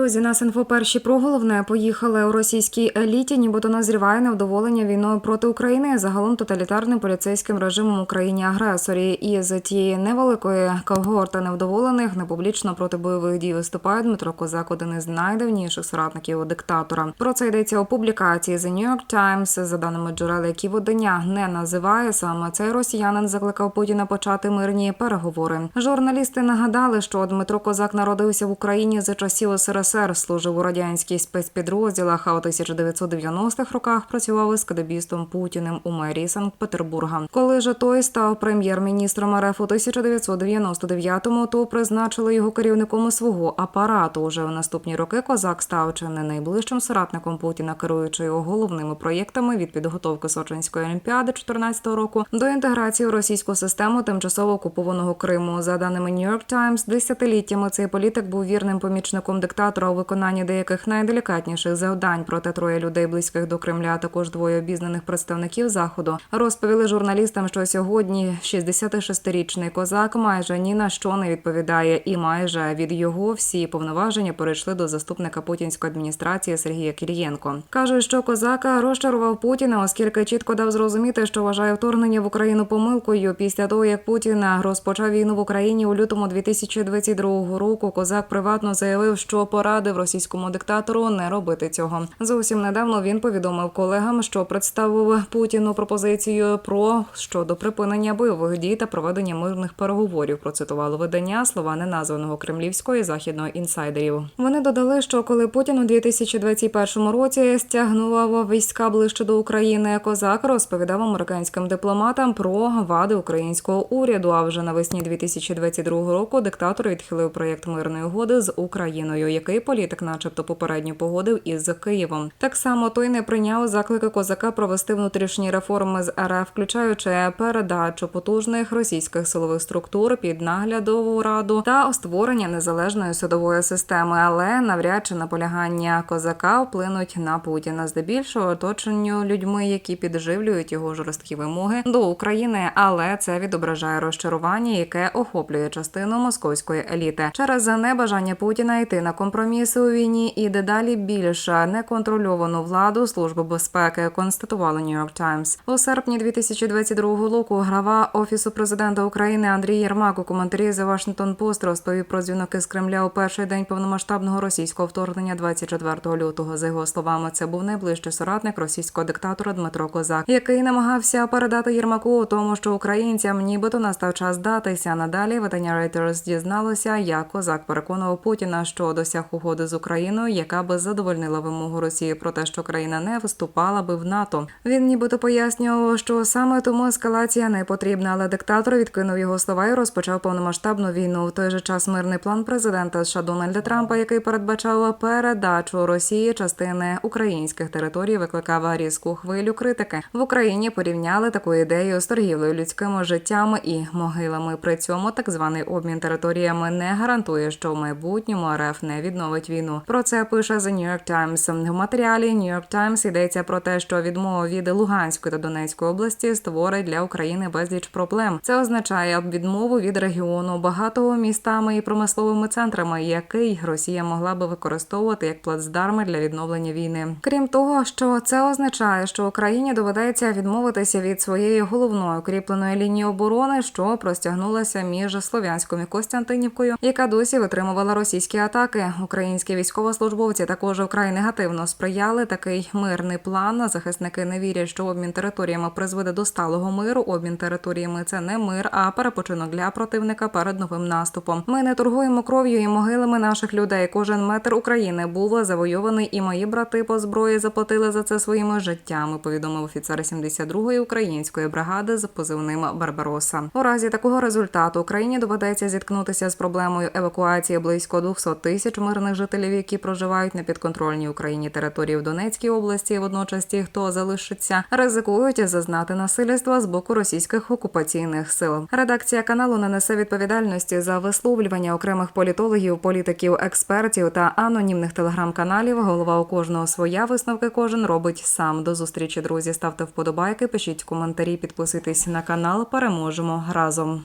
Друзі, нас інфо перші про головне поїхали у російській еліті, нібито назріває невдоволення війною проти України, загалом тоталітарним поліцейським режимом Україні агресорі. І з тієї невеликої когорти невдоволених непублічно проти бойових дій виступає Дмитро Козак, один із найдавніших соратників диктатора. Про це йдеться у публікації The New York Times. За даними джерел, які видання не називає саме цей росіянин закликав Путіна почати мирні переговори. Журналісти нагадали, що Дмитро Козак народився в Україні за часів СРСР, служив у радянській спецпідрозділах, а у 1990-х роках працював із кадебістом Путіним у мерії Санкт-Петербурга. Коли же той став прем'єр-міністром РФ у 1999-му, то призначили його керівником свого апарату. Уже у наступні роки козак став чи не найближчим соратником Путіна, керуючи його головними проєктами від підготовки Сочинської олімпіади 2014 року до інтеграції в російську систему тимчасово окупованого Криму. За даними New York Times, десятиліттями цей політик був вірним помічником диктатора у виконанні деяких найделікатніших завдань. Проте троє людей близьких до Кремля, а також двоє обізнаних представників заходу розповіли журналістам, що сьогодні 66-річний козак майже ні на що не відповідає, і майже від його всі повноваження перейшли до заступника путінської адміністрації Сергія Кірієнко. кажуть, що козака розчарував Путіна, оскільки чітко дав зрозуміти, що вважає вторгнення в Україну помилкою. Після того як Путін розпочав війну в Україні у лютому 2022 року, козак приватно заявив, що порадив російському диктатору не робити цього. Зовсім недавно він повідомив колегам, що представив Путіну пропозицію про щодо припинення бойових дій та проведення мирних переговорів. Процитувало видання слова неназваного кремлівського і західного інсайдерів. Вони додали, що коли Путін у 2021 році стягнував війська ближче до України, козак розповідав американським дипломатам про вади українського уряду. А вже навесні 2022 року диктатор відхилив проєкт мирної угоди з Україною, який політик, начебто, попередньо погодив із Києвом. Так само той не прийняв заклики козака провести внутрішні реформи з РФ, включаючи передачу потужних російських силових структур під наглядову раду та створення незалежної судової системи, але навряд чи наполягання козака вплинуть на Путіна. Здебільшого оточенню людьми, які підживлюють його жорсткі вимоги до України, але це відображає розчарування, яке охоплює частину московської еліти. Через небажання Путіна йти на компроміси у війні і дедалі більше неконтрольовану владу служби безпеки. Констатували New York Times. у серпні 2022 року. Глава офісу президента України Андрій Єрмак у коментарі The Washington Post розповів про дзвінки з Кремля у перший день повномасштабного російського вторгнення 24 лютого. За його словами, це був найближчий соратник російського диктатора Дмитро Козак, який намагався передати Єрмаку у тому, що українцям нібито настав час здатися. Надалі видання Reuters дізналося, як козак переконував Путіна, що досяг угоди з Україною, яка би задовольнила вимогу Росії про те, що країна не вступала би в НАТО. Він нібито пояснював, що саме тому ескалація не потрібна, але диктатор відкинув його слова і розпочав повномасштабну війну. В той же час мирний план президента США Дональда Трампа, який передбачав передачу Росії частини українських територій, викликав різку хвилю критики. В Україні порівняли таку ідею з торгівлею людськими життями і могилами. При цьому так званий обмін територіями не гарантує, що в майбутньому РФ не відновить війну. Про це пише The New York Times. В матеріалі New York Times йдеться про те, що відмова від Луганської та Донецької області створить для України безліч проблем. Це означає відмову від регіону багатого містами і промисловими центрами, який Росія могла би використовувати як плацдарми для відновлення війни. Крім того, що це означає, що Україні доведеться відмовитися від своєї головної укріпленої лінії оборони, що простягнулася між Слов'янськом і Костянтинівкою, яка досі витримувала російські атаки. Українські військовослужбовці також вкрай негативно сприяли такий мирний план. Захисники не вірять, що обмін територіями призведе до сталого миру. Обмін територіями це не мир, а перепочинок для противника перед новим наступом. Ми не торгуємо кров'ю і могилами наших людей. Кожен метр України був завойований, і мої брати по зброї заплатили за це своїми життями. Повідомив офіцер 72-ї української бригади з позивним Барбароса. У разі такого результату Україні доведеться зіткнутися з проблемою евакуації близько 200 тисяч мирних жителів, які проживають на підконтрольній Україні території в Донецькій області. Водночас ті, хто залишиться, ризикують зазнати насильства з боку російських окупаційних сил. Редакція каналу не несе відповідальності за висловлювання окремих політологів, політиків, експертів та анонімних телеграм-каналів. Голова у кожного своя висновки кожен робить сам. До зустрічі, друзі. Ставте вподобайки, пишіть коментарі, підписуйтесь на канал. Переможемо разом.